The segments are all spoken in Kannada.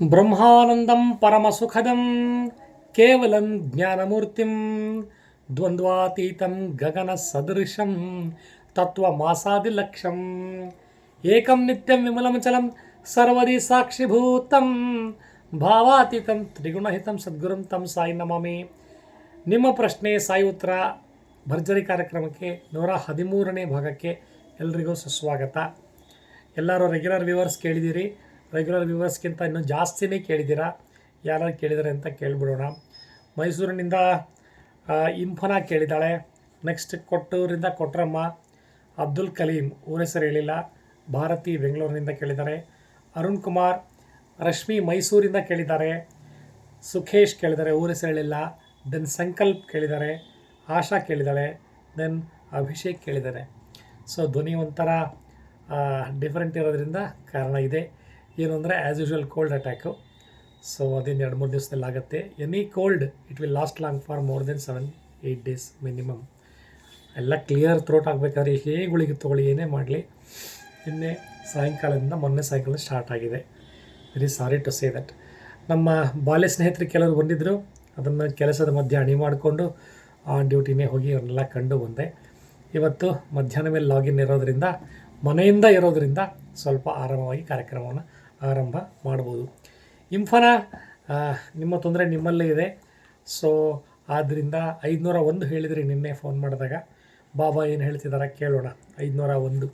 ಬ್ರಹ್ಮಾನಂದಂ ಪರಮಸುಖದಂ, ಕೇವಲಂ ಜ್ಞಾನಮೂರ್ತಿಂ, ದ್ವಂದ್ವಾತೀತಂ ಗಗನ ಸದೃಶಂ ತತ್ವಮಾಸಾದಿಲಕ್ಷಂ ಏಕಂ ನಿತ್ಯಂ ವಿಮಲಮಚಲಂ ಸರ್ವದಿ ಸಾಕ್ಷಿಭೂತಂ ಭಾವಾತೀತಂ ತ್ರಿಗುಣಹಿತಂ ಸದ್ಗುರುಂ ತಂ ಸಾಯಿ ನಮಾಮಿ. ನಿಮ್ಮ ಪ್ರಶ್ನೆ ಸಾಯಿ ಉತ್ತರ, ಭರ್ಜರಿ ಕಾರ್ಯಕ್ರಮಕ್ಕೆ ನೂರ ಹದಿಮೂರನೇ ಭಾಗಕ್ಕೆ ಎಲ್ರಿಗೂ ಸುಸ್ವಾಗತ. ಎಲ್ಲರೂ ರೆಗ್ಯುಲರ್ ವ್ಯೂವರ್ಸ್ ಕೇಳಿದ್ದೀರಿ ರೆಗ್ಯುಲರ್ ವ್ಯೂವರ್ಸ್ಗಿಂತ ಇನ್ನೂ ಜಾಸ್ತಿನೇ ಕೇಳಿದ್ದೀರಾ? ಯಾರು ಕೇಳಿದ್ದಾರೆ ಅಂತ ಕೇಳಿಬಿಡೋಣ. ಮೈಸೂರಿನಿಂದ ಇಂಫನ ಕೇಳಿದ್ದಾಳೆ. ನೆಕ್ಸ್ಟ್ ಕೊಟ್ಟೂರಿಂದ ಕೊಟ್ರಮ್ಮ, ಅಬ್ದುಲ್ ಕಲೀಂ ಊರ ಹೆಸರು ಹೇಳಿಲ್ಲ. ಭಾರತಿ ಬೆಂಗಳೂರಿನಿಂದ ಕೇಳಿದ್ದಾರೆ. ಅರುಣ್ ಕುಮಾರ್, ರಶ್ಮಿ ಮೈಸೂರಿಂದ ಕೇಳಿದ್ದಾರೆ. ಸುಖೇಶ್ ಕೇಳಿದ್ದಾರೆ, ಊರ ಹೆಸರು ಹೇಳಿಲ್ಲ. ದೆನ್ ಸಂಕಲ್ಪ್ ಕೇಳಿದ್ದಾರೆ. ಆಶಾ ಕೇಳಿದ್ದಾಳೆ. ದೆನ್ ಅಭಿಷೇಕ್ ಕೇಳಿದ್ದಾರೆ ಸೊ ಧ್ವನಿ ಒಂಥರ ಡಿಫ್ರೆಂಟ್ ಇರೋದ್ರಿಂದ ಕಾರಣ ಇದೆ. ಏನು ಅಂದರೆ as usual cold attack so ಅದೇನು ಎರಡು ಮೂರು ದಿವಸದಲ್ಲಿ ಆಗುತ್ತೆ. Any cold it will last long for more than seven eight days minimum ಎಲ್ಲ ಕ್ಲಿಯರ್ ಥ್ರೋಟ್ ಆಗಬೇಕಾದ್ರೆ ಹೇಗೆ ಗುಳಿಗೆ ತೊಗೊಳ್ಳಿ, ಏನೇ ಮಾಡಲಿ. ನಿನ್ನೆ ಸಾಯಂಕಾಲದಿಂದ ಮೊನ್ನೆ ಸಾಯಂಕಾಲ ಸ್ಟಾರ್ಟ್ ಆಗಿದೆ. Very sorry to say that ನಮ್ಮ ಬಾಲ್ಯ ಸ್ನೇಹಿತರು ಕೆಲವರು ಬಂದಿದ್ದರು ಅದನ್ನು ಕೆಲಸದ ಮಧ್ಯೆ ಅಣಿ ಮಾಡಿಕೊಂಡು, ಆ ಡ್ಯೂಟಿನೇ ಹೋಗಿ ಅವನ್ನೆಲ್ಲ ಕಂಡು ಬಂದೆ. ಇವತ್ತು ಮಧ್ಯಾಹ್ನ ಮೇಲೆ ಲಾಗಿನ್ ಇರೋದರಿಂದ, ಮನೆಯಿಂದ ಇರೋದರಿಂದ ಸ್ವಲ್ಪ ಆರಾಮವಾಗಿ ಕಾರ್ಯಕ್ರಮವನ್ನು ಆರಂಭ ಮಾಡ್ಬೋದು. ಇಂಫನ ನಿಮ್ಮ ತೊಂದರೆ ನಿಮ್ಮಲ್ಲೇ ಇದೆ. ಸೊ ಆದ್ದರಿಂದ ಐದುನೂರ ಒಂದು ಹೇಳಿದ್ರಿ ನಿನ್ನೆ ಫೋನ್ ಮಾಡಿದಾಗ. ಬಾಬಾ ಏನು ಹೇಳ್ತಿದ್ದಾರೆ ಕೇಳೋಣ. ಐದುನೂರ ಒಂದು.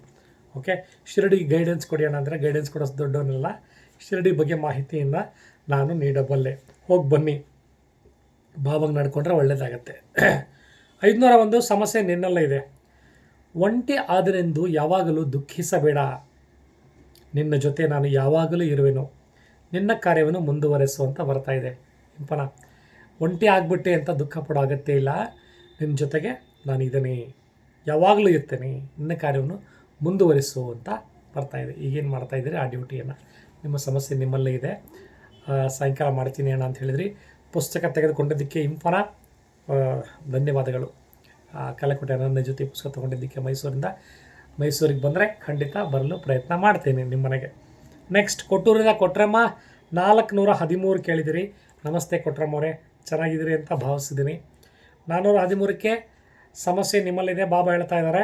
ಓಕೆ ಶಿರಡಿ ಗೈಡೆನ್ಸ್ ಕೊಡೋಣ ಅಂದರೆ ಗೈಡೆನ್ಸ್ ಕೊಡೋದು ದೊಡ್ಡವನ್ನೆಲ್ಲ ಶಿರಡಿ ಬಗ್ಗೆ ಮಾಹಿತಿಯನ್ನು ನಾನು ನೀಡಬಲ್ಲೆ. ಹೋಗಿ ಬನ್ನಿ. ಬಾಬಾಗೆ ನಡ್ಕೊಂಡ್ರೆ ಒಳ್ಳೆಯದಾಗತ್ತೆ ಐದುನೂರ ಒಂದು ಸಮಸ್ಯೆ ನಿನ್ನಲ್ಲೇ ಇದೆ. ಒಂಟಿ ಆದರೆಂದು ಯಾವಾಗಲೂ ದುಃಖಿಸಬೇಡ. ನಿನ್ನ ಜೊತೆ ನಾನು ಯಾವಾಗಲೂ ಇರುವೆನು ನಿನ್ನ ಕಾರ್ಯವನ್ನು ಮುಂದುವರೆಸು ಅಂತ ಬರ್ತಾ ಇದೆ. ಇಂಪನ ಒಂಟಿ ಆಗ್ಬಿಟ್ಟೆ ಅಂತ ದುಃಖ ಪಡೋ ಅಗತ್ಯ ಇಲ್ಲ. ನಿನ್ನ ಜೊತೆಗೆ ನಾನು ಇದ್ದೇನೆ. ಯಾವಾಗಲೂ ಇರ್ತೇನೆ. ನಿನ್ನ ಕಾರ್ಯವನ್ನು ಮುಂದುವರಿಸು ಅಂತ ಬರ್ತಾ ಇದೆ. ಈಗೇನು ಮಾಡ್ತಾ ಇದ್ದೀರಿ? ಆ ಡ್ಯೂಟಿಯನ್ನು. ನಿಮ್ಮ ಸಮಸ್ಯೆ ನಿಮ್ಮಲ್ಲೇ ಇದೆ. ಸಾಯಂಕಾಲ ಮಾಡ್ತೀನಿ ಅಣ್ಣ ಅಂತ ಹೇಳಿದ್ರಿ. ಪುಸ್ತಕ ತೆಗೆದುಕೊಂಡಿದ್ದಕ್ಕೆ ಇಂಪನ ಧನ್ಯವಾದಗಳು. ಆ, ಕಲಕುಟೆ ನನ್ನ ಜೊತೆ ಪುಸ್ತಕ ತೊಗೊಂಡಿದ್ದಕ್ಕೆ ಮೈಸೂರಿಂದ ಮೈಸೂರಿಗೆ ಬಂದರೆ ಖಂಡಿತ ಬರಲು ಪ್ರಯತ್ನ ಮಾಡ್ತೀನಿ ನಿಮ್ಮ ಮನೆಗೆ. ನೆಕ್ಸ್ಟ್ ಕೊಟ್ಟೂರಿಂದ ಕೊಟ್ರಮ್ಮ, ನಾಲ್ಕುನೂರ ಹದಿಮೂರು ಕೇಳಿದಿರಿ. ನಮಸ್ತೆ ಕೊಟ್ರಮ್ಮವರೇ ಚೆನ್ನಾಗಿದ್ದೀರಿ ಅಂತ ಭಾವಿಸಿದ್ದೀನಿ. ನಾನ್ನೂರ ಹದಿಮೂರಕ್ಕೆ ಸಮಸ್ಯೆ ನಿಮ್ಮಲ್ಲಿದೆ ಬಾಬಾ ಹೇಳ್ತಾ ಇದ್ದಾರೆ.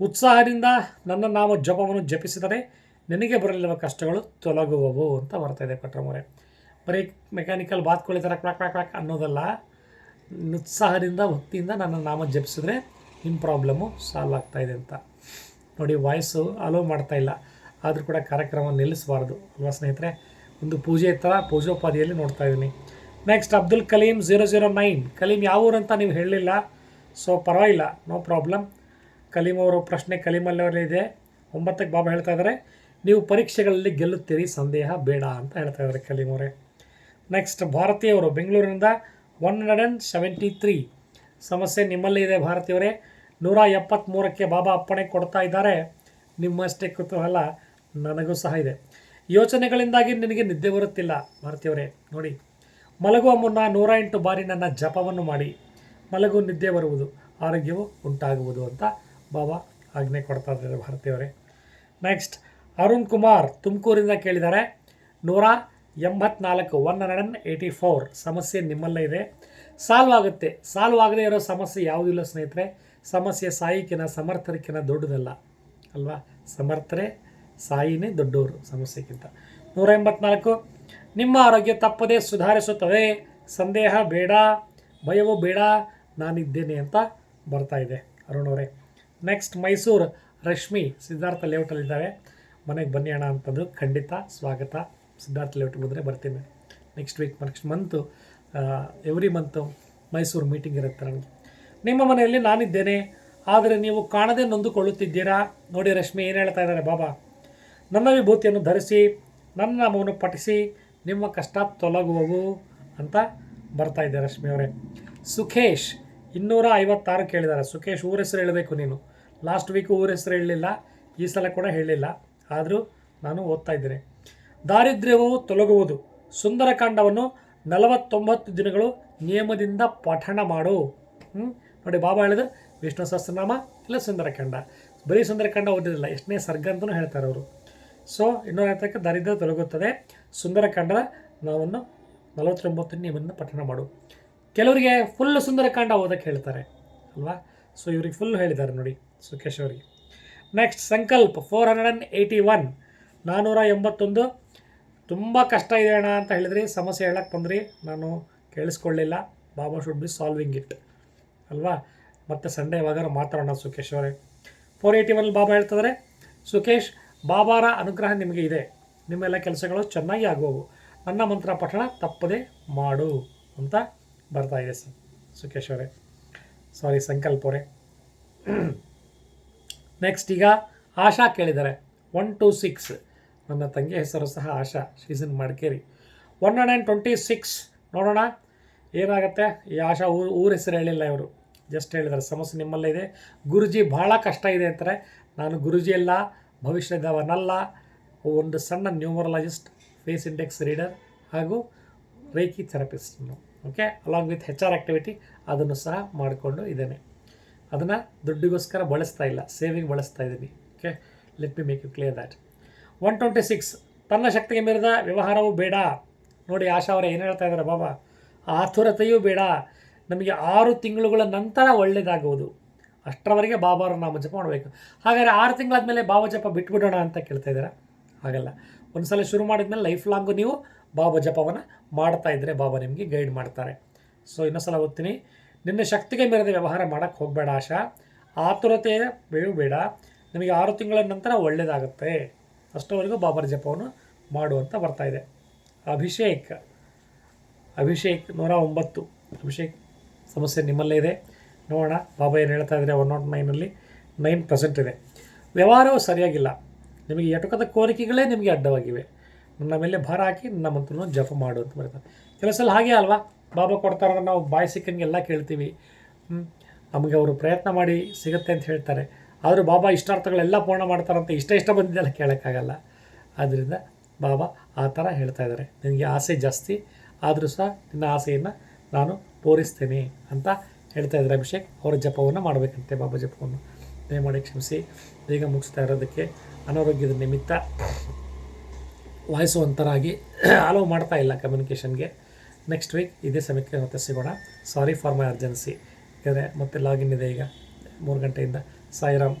ಉತ್ಸಾಹದಿಂದ ನನ್ನ ನಾಮ ಜಪವನ್ನು ಜಪಿಸಿದರೆ ನಿನಗೆ ಬರಲಿರುವ ಕಷ್ಟಗಳು ತೊಲಗುವವು ಅಂತ ಬರ್ತಾ ಇದೆ ಕೊಟ್ರಮ್ಮವರೇ ಬರೀ ಮೆಕ್ಯಾನಿಕಲ್ ಬಾತ್ಕೊಳ್ಳಿ ಥರ ಕ್ಲಾಕ್ ಕ್ಲಾಕ್ ಕ್ಲಾಕ್ ಅನ್ನೋದಲ್ಲ ಉತ್ಸಾಹದಿಂದ ಭಕ್ತಿಯಿಂದ ನನ್ನ ನಾಮ ಜಪಿಸಿದ್ರೆ ನಿಮ್ಮ ಪ್ರಾಬ್ಲಮ್ಮು ಸಾಲ್ವ್ ಆಗ್ತಾಯಿದೆ ಅಂತ. ನೋಡಿ ವಾಯ್ಸು ಅಲೋ ಮಾಡ್ತಾ ಇಲ್ಲ. ಆದರೂ ಕೂಡ ಕಾರ್ಯಕ್ರಮ ನಿಲ್ಲಿಸಬಾರ್ದು. ಅಲ್ವಾ ಸ್ನೇಹಿತರೆ? ಒಂದು ಪೂಜೆ ಥರ ಪೂಜೋಪಾದಿಯಲ್ಲಿ ನೋಡ್ತಾ ಇದ್ದೀನಿ. Next Abdul Kaleem zero zero nine Kaleem ಯಾವ ಅಂತ ನೀವು ಹೇಳಲಿಲ್ಲ. ಸೊ ಪರವಾಗಿಲ್ಲ. ನೋ ಪ್ರಾಬ್ಲಮ್ ಕಲೀಂ ಅವರು ಪ್ರಶ್ನೆ ಕಲೀಮಲ್ಲವರಲ್ಲಿದೆ ಒಂಬತ್ತಕ್ಕೆ ಬಾಬಾ ಹೇಳ್ತಾ ಇದ್ದಾರೆ, ನೀವು ಪರೀಕ್ಷೆಗಳಲ್ಲಿ ಗೆಲ್ಲುತ್ತೀರಿ, ಸಂದೇಹ ಬೇಡ ಅಂತ ಹೇಳ್ತಾ ಇದ್ದಾರೆ ಕಲೀಂ ಅವರೇ. ನೆಕ್ಸ್ಟ್ ಭಾರತೀಯವರು ಬೆಂಗಳೂರಿನಿಂದ one hundred and seventy three ಸಮಸ್ಯೆ ನಿಮ್ಮಲ್ಲೇ ಇದೆ ಭಾರತೀಯವರೇ. ನೂರ ಎಪ್ಪತ್ತ್ಮೂರಕ್ಕೆ ಬಾಬಾ ಅಪ್ಪಣೆ ಕೊಡ್ತಾ ಇದ್ದಾರೆ. ನಿಮ್ಮಷ್ಟೇ ಕುತೂಹಲ ನನಗೂ ಸಹ ಇದೆ. ಯೋಚನೆಗಳಿಂದಾಗಿ ನಿನಗೆ ನಿದ್ದೆ ಬರುತ್ತಿಲ್ಲ, ಭಾರತೀಯವರೇ. ನೋಡಿ, ಮಲಗುವ ಮುನ್ನ ನೂರ ಎಂಟು ಬಾರಿ ನನ್ನ ಜಪವನ್ನು ಮಾಡಿ. ಮಲಗು, ನಿದ್ದೆ ಬರುವುದು, ಆರೋಗ್ಯವು ಉಂಟಾಗುವುದು ಅಂತ ಬಾಬಾ ಆಜ್ಞೆ ಕೊಡ್ತಾ ಇದ್ದಾರೆ, ಭಾರತೀಯವರೇ. ನೆಕ್ಸ್ಟ್ ಅರುಣ್ ಕುಮಾರ್ ತುಮಕೂರಿಂದ ಕೇಳಿದ್ದಾರೆ. ನೂರ ಎಂಬತ್ನಾಲ್ಕು, one hundred and eighty four ಸಮಸ್ಯೆ ನಿಮ್ಮಲ್ಲೇ ಇದೆ. ಸಾಲ್ವ್ ಆಗುತ್ತೆ. ಸಾಲ್ವ್ ಆಗದೇ ಇರೋ ಸಮಸ್ಯೆ ಯಾವುದಿಲ್ಲ ಸ್ನೇಹಿತರೆ. ಸಮಸ್ಯೆ ಸಾಯಿಕಿನ ಸಮರ್ಥರಿಕಿನ ದೊಡ್ಡದಲ್ಲ, ಅಲ್ವಾ? ಸಮರ್ಥರೇ ಸಾಯಿನೇ ದೊಡ್ಡವರು ಸಮಸ್ಯೆಗಿಂತ. ನೂರ ಎಂಬತ್ನಾಲ್ಕು ನಿಮ್ಮ ಆರೋಗ್ಯ ತಪ್ಪದೇ ಸುಧಾರಿಸುತ್ತದೆ. ಸಂದೇಹ ಬೇಡ, ಭಯವೂ ಬೇಡ, ನಾನಿದ್ದೇನೆ ಅಂತ ಬರ್ತಾ ಇದೆ ಅರುಣ್ ಅವರೇ. ನೆಕ್ಸ್ಟ್ ಮೈಸೂರು ರಶ್ಮಿ ಸಿದ್ಧಾರ್ಥ ಲೇಔಟಲ್ಲಿದ್ದಾವೆ ಮನೆಗೆ ಬನ್ನಿ ಅಣ್ಣ ಅಂತಂದು ಖಂಡಿತ ಸ್ವಾಗತ. ಸಿದ್ಧಾರ್ಥ ಲೇಔಟ್ ಬಂದರೆ ಬರ್ತೀನಿ. Next week, next month every month Mysuru meeting ಇರುತ್ತೆ ನನಗೆ. ನಿಮ್ಮ ಮನೆಯಲ್ಲಿ ನಾನಿದ್ದೇನೆ, ಆದರೆ ನೀವು ಕಾಣದೆ ನೊಂದುಕೊಳ್ಳುತ್ತಿದ್ದೀರಾ? ನೋಡಿ ರಶ್ಮಿ ಏನು ಹೇಳ್ತಾ ಇದ್ದಾರೆ ಬಾಬಾ. ನನ್ನ ವಿಭೂತಿಯನ್ನು ಧರಿಸಿ, ನನ್ನ ನಾಮವನ್ನು ಪಠಿಸಿ, ನಿಮ್ಮ ಕಷ್ಟ ತೊಲಗುವವು ಅಂತ ಬರ್ತಾ ಇದ್ದೆ ರಶ್ಮಿ ಅವರೇ. ಸುಖೇಶ್, ಇನ್ನೂರ ಐವತ್ತಾರು ಕೇಳಿದ್ದಾರೆ. ಸುಖೇಶ್, ಊರ ಹೆಸರು ಹೇಳಬೇಕು ನೀನು. ಲಾಸ್ಟ್ ವೀಕ್ ಊರ ಹೆಸರು ಹೇಳಲಿಲ್ಲ, ಈ ಸಲ ಕೂಡ ಹೇಳಲಿಲ್ಲ. ಆದರೂ ನಾನು ಓದ್ತಾ ಇದ್ದೇನೆ. ದಾರಿದ್ರ್ಯವು ತೊಲಗುವುದು. ಸುಂದರಕಾಂಡವನ್ನು ನಲವತ್ತೊಂಬತ್ತು ದಿನಗಳು ನಿಯಮದಿಂದ ಪಠಣ ಮಾಡು? ನೋಡಿ ಬಾಬಾ ಹೇಳಿದ್ರೆ, ವಿಷ್ಣು ಸಹಸ್ರನಾಮ ಇಲ್ಲ ಸುಂದರಖಂಡ. ಬರೀ ಸುಂದರಖಂಡ ಓದಿರಲಿಲ್ಲ ಎಷ್ಟನೇ ಸರ್ಗ ಅಂತಲೂ ಹೇಳ್ತಾರೆ ಅವರು. ಸೊ ಇನ್ನೂರ ಐವತ್ತಕ್ಕೆ ದರಿದ್ರ ತೊಲಗುತ್ತದೆ. ಸುಂದರಖಂಡದ ನಾವನ್ನು ನಲವತ್ತೊಂಬತ್ತು ನಿಯಮವನ್ನು ಪಠಣ ಮಾಡು. ಕೆಲವರಿಗೆ ಫುಲ್ ಸುಂದರಕಾಂಡ ಓದಕ್ಕೆ ಹೇಳ್ತಾರೆ, ಅಲ್ವಾ? ಸೊ ಇವ್ರಿಗೆ ಫುಲ್ ಹೇಳಿದ್ದಾರೆ ನೋಡಿ ಸುಖೇಶ್ ಅವರಿಗೆ. Next Sankalpa four hundred and eighty one ನಾನ್ನೂರ ಎಂಬತ್ತೊಂದು ತುಂಬ ಕಷ್ಟ ಇದೆ ಅಣ್ಣ ಅಂತ ಹೇಳಿದ್ರಿ ಸಮಸ್ಯೆ ಹೇಳಕ್ಕೆ ಬಂದ್ರಿ. ನಾನು ಕೇಳಿಸ್ಕೊಳ್ಳಿಲ್ಲ. Baba should be solving it ಅಲ್ವಾ? ಮತ್ತೆ ಸಂಡೇ ಯಾವಾಗಾರು ಮಾತಾಡೋಣ ಸುಖೇಶ್ ಅವರೇ. ಫೋರ್ ಏಯ್ಟಿ ಒನ್ ಬಾಬಾ ಹೇಳ್ತಿದ್ದಾರೆ ಸುಖೇಶ್ ಬಾಬಾರ ಅನುಗ್ರಹ ನಿಮಗೆ ಇದೆ. ನಿಮ್ಮೆಲ್ಲ ಕೆಲಸಗಳು ಚೆನ್ನಾಗಿ ಆಗುವವು. ನನ್ನ ಮಂತ್ರ ಪಠಣ ತಪ್ಪದೆ ಮಾಡು ಅಂತ ಬರ್ತಾ ಇದೆ ಸರ್ ಸುಖೇಶ್ ಅವರೇ. ಸಾರಿ ಸಂಕಲ್ಪ ಅವರೇ. ನೆಕ್ಸ್ಟ್ ಈಗ ಆಶಾ ಕೇಳಿದ್ದಾರೆ. One two six. ನನ್ನ ತಂಗಿ ಹೆಸರು ಸಹ Asha. ಶೀಸನ್ Madikeri. One hundred and twenty six. ನೋಡೋಣ. ಏನಾಗುತ್ತೆ? ಈ ಆಶಾ ಊರು ಊರ ಹೆಸರು ಹೇಳಿಲ್ಲ ಇವರು. ಜಸ್ಟ್ ಹೇಳಿದ್ದಾರೆ ಸಮಸ್ಯೆ ನಿಮ್ಮಲ್ಲೇ ಇದೆ. ಗುರುಜಿ ಭಾಳ ಕಷ್ಟ ಇದೆ ಅಂತಾರೆ. ನಾನು ಗುರುಜಿ ಅಲ್ಲ ಭವಿಷ್ಯದವನಲ್ಲ ಒಂದು ಸಣ್ಣ ನ್ಯೂಮರಲಾಜಿಸ್ಟ್, ಫೇಸ್ ಇಂಡೆಕ್ಸ್ ರೀಡರ್ ಹಾಗೂ reiki therapist okay along with H R activity ಅದನ್ನು ಸಹ ಮಾಡಿಕೊಂಡು ಇದ್ದೇನೆ. ಅದನ್ನು ದುಡ್ಡಿಗೋಸ್ಕರ ಬಳಸ್ತಾ ಇಲ್ಲ ಸೇವಿಂಗ್ ಬಳಸ್ತಾ ಇದ್ದೀನಿ. Okay let me make you clear that one twenty six ತನ್ನ ಶಕ್ತಿಗೆ ಮೀರಿದ ವ್ಯವಹಾರವೂ ಬೇಡ. ನೋಡಿ ಆಶಾ ಅವರೇ ಏನು ಹೇಳ್ತಾ ಇದ್ದಾರೆ ಬಾಬಾ? ಆತುರತೆಯೂ ಬೇಡ. ನಮಗೆ ಆರು ತಿಂಗಳುಗಳ ನಂತರ ಒಳ್ಳೆಯದಾಗುವುದು ಅಷ್ಟರವರೆಗೆ ಬಾಬಾರ ನಾಮ ಜಪ ಮಾಡಬೇಕು. ಹಾಗಾದರೆ ಆರು ತಿಂಗಳಾದಮೇಲೆ ಬಾಬಾ ಜಪ ಬಿಟ್ಬಿಡೋಣ ಅಂತ ಕೇಳ್ತಾ ಇದ್ದೀರಾ? ಹಾಗಲ್ಲ. ಒಂದು ಸಲ ಶುರು ಮಾಡಿದ್ಮೇಲೆ ಲೈಫ್ ಲಾಂಗು ನೀವು ಬಾಬಾ ಜಪವನ್ನು ಮಾಡ್ತಾ ಇದ್ದರೆ ಬಾಬಾ ನಿಮಗೆ ಗೈಡ್ ಮಾಡ್ತಾರೆ. ಸೊ ಇನ್ನೊಂದ್ಸಲ ಓದ್ತೀನಿ. ನಿನ್ನ ಶಕ್ತಿಗೆ ಮೇರೆದ ವ್ಯವಹಾರ ಮಾಡೋಕ್ಕೆ ಹೋಗಬೇಡ ಆಶಾ. ಆತುರತೆ ಬೇಡ. ನಿಮಗೆ ಆರು ತಿಂಗಳ ನಂತರ ಒಳ್ಳೆಯದಾಗುತ್ತೆ ಅಷ್ಟರವರೆಗೂ ಬಾಬರ ಜಪವನ್ನು ಮಾಡು ಅಂತ ಬರ್ತಾ ಇದೆ. ಅಭಿಷೇಕ್. ಅಭಿಷೇಕ್ ನೂರ ಒಂಬತ್ತು. ಅಭಿಷೇಕ್, ಸಮಸ್ಯೆ ನಿಮ್ಮಲ್ಲೇ ಇದೆ. ನೋಡೋಣ, ಬಾಬಾ ಏನು ಹೇಳ್ತಾ ಇದ್ದಾರೆ ಒನ್ ನಾಟ್ ನೈನಲ್ಲಿ ನೈನ್ ಪ್ರೆಸೆಂಟ್ ಇದೆ. ವ್ಯವಹಾರವು ಸರಿಯಾಗಿಲ್ಲ. ನಿಮಗೆ ಎಟುಕದ ಕೋರಿಕೆಗಳೇ ನಿಮಗೆ ಅಡ್ಡವಾಗಿವೆ. ನನ್ನ ಮೇಲೆ ಭಾರ ಹಾಕಿ ನನ್ನ ಮಂತ್ರನೂ ಜಪ ಮಾಡು ಅಂತ ಬರ್ತಾರೆ. ಸಲ ಹಾಗೆ ಅಲ್ವಾ? ಬಾಬಾ ಕೊಡ್ತಾರೆ ನಾವು ಬಾಯಿ ಸಿಕ್ಕಂಗೆಲ್ಲ ಕೇಳ್ತೀವಿ. ನಮಗೆ ಅವರು ಪ್ರಯತ್ನ ಮಾಡಿ ಸಿಗುತ್ತೆ ಅಂತ ಹೇಳ್ತಾರೆ. ಆದರೂ ಬಾಬಾ ಇಷ್ಟಾರ್ಥಗಳೆಲ್ಲ ಪೂರ್ಣ ಮಾಡ್ತಾರಂತ ಇಷ್ಟ ಇಷ್ಟ ಬಂದಿದ್ದೆಲ್ಲ ಕೇಳೋಕ್ಕಾಗಲ್ಲ. ಆದ್ದರಿಂದ ಬಾಬಾ ಆ ಥರ ಹೇಳ್ತಾ ಇದ್ದಾರೆ. ನಿನಗೆ ಆಸೆ ಜಾಸ್ತಿ ಆದರೂ ಸಹ ನಿನ್ನ ಆಸೆಯನ್ನು ನಾನು ತೋರಿಸ್ತೇನೆ ಅಂತ ಹೇಳ್ತಾ ಇದ್ದಾರೆ ಅಭಿಷೇಕ್. ಅವರ ಜಪವನ್ನು ಮಾಡಬೇಕಂತೆ ಬಾಬಾ ಜಪವನ್ನು. ದಯಮಾಡಿ ಕ್ಷಮಿಸಿ. ಬೇಗ ಮುಗಿಸ್ತಾ ಇರೋದಕ್ಕೆ ಅನಾರೋಗ್ಯದ ನಿಮಿತ್ತ ವಾಯ್ಸು ಒಂಥರಾಗಿ ಅಲೋ ಮಾಡ್ತಾ ಇಲ್ಲ ಕಮ್ಯುನಿಕೇಷನ್ಗೆ ನೆಕ್ಸ್ಟ್ ವೀಕ್ ಇದೇ ಸಮಯಕ್ಕೆ ಮತ್ತೆ ಸಿಗೋಣ. ಸಾರಿ ಫಾರ್ ಮೈ ಅರ್ಜೆನ್ಸಿ ಯಾಕಂದರೆ ಮತ್ತೆ ಲಾಗಿನ್ ಇದೆ ಈಗ. ಮೂರು ಗಂಟೆಯಿಂದ. ಸಾಯಿರಾಮ್.